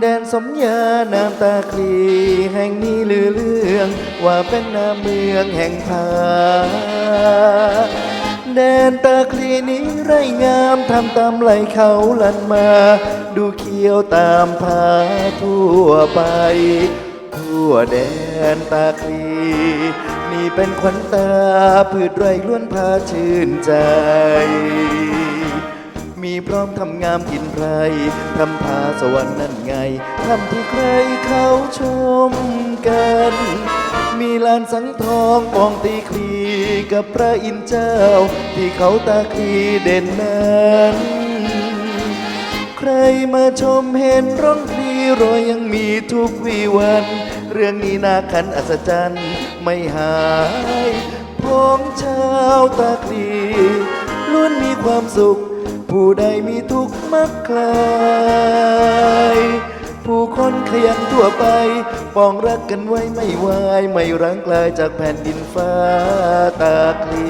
แดนสมญานามตาคลีแห่งนี้ลือเรื่อง ว่าเป็นนามเมืองแห่งผาแดนตาคลีนี้ไรงามทำตามไหลเขาลันมา ดูเขียวตามผาทั่วไป ทั่วแดนตาคลีนี่เป็นขวัญตาพืชไรล้วนพาชื่นใจ พร้อมทำงามกินไรทำพาสวรรค์นั่นไงทำที่ใครเขาชมกัน มีลานสังทองปองตีคลีกับพระอินเจ้า ที่เขาตาคลีเด่นนั้นใครมาชมเห็นร้องพลีรอยยังมีทุกวีวัน เรื่องนี้นาคันอัศจรรย์ไม่หายพ้องชาวตาคลีล้วนมีความสุข ผู้ใดมีทุกข์มักคลายผู้คนขยันทั่วไป ปองรักกันไว้ไม่วาย ไม่ร้างกลายจากแผ่นดินฟ้าตาคลี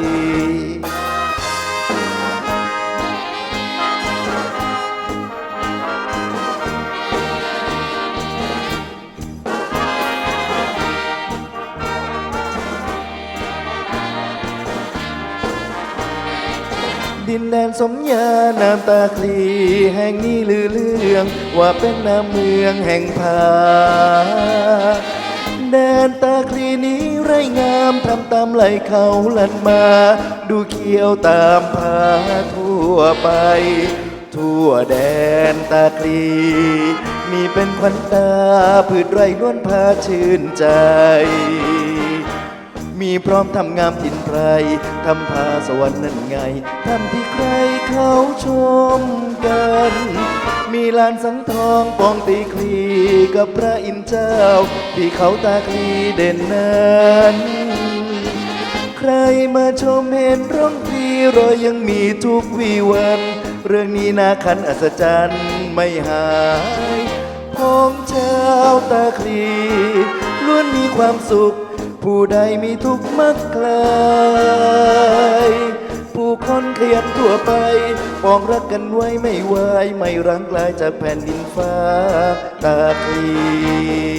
ดินแดนสมญานามตาคลีแห่งนี้ลือเรื่อง ว่าเป็นนามเมืองแห่งผาแดนตาคลีนี้ไรงามทำตามไหลเขาลันมา ดูเขียวตามผาทั่วไป ทั่วแดนตาคลีมีเป็นขวัญตาพืชไรล้วนพาชื่นใจ มีพร้อมทำงามทินไพรทำพาสวรรค์นั่นไงทำที่ใครเขาชมกัน มีลานสังทองปองตีคลีกับพระอินเจ้า ที่เขาตาคลีเด่นนั้นใครมาชมเห็นร้องพีรอยยังมีทุกวีวัน เรื่องนี้นาคันอัศจรรย์ไม่หายพ้องชาวตาคลีล้วนมีความสุข ผู้ใดมีทุกข์มักคลายผู้คนขยันทั่วไปปองรักกันไว้ไม่ไหวไม่ร้งกลายจากแผ่นดินฟ้าตาคลี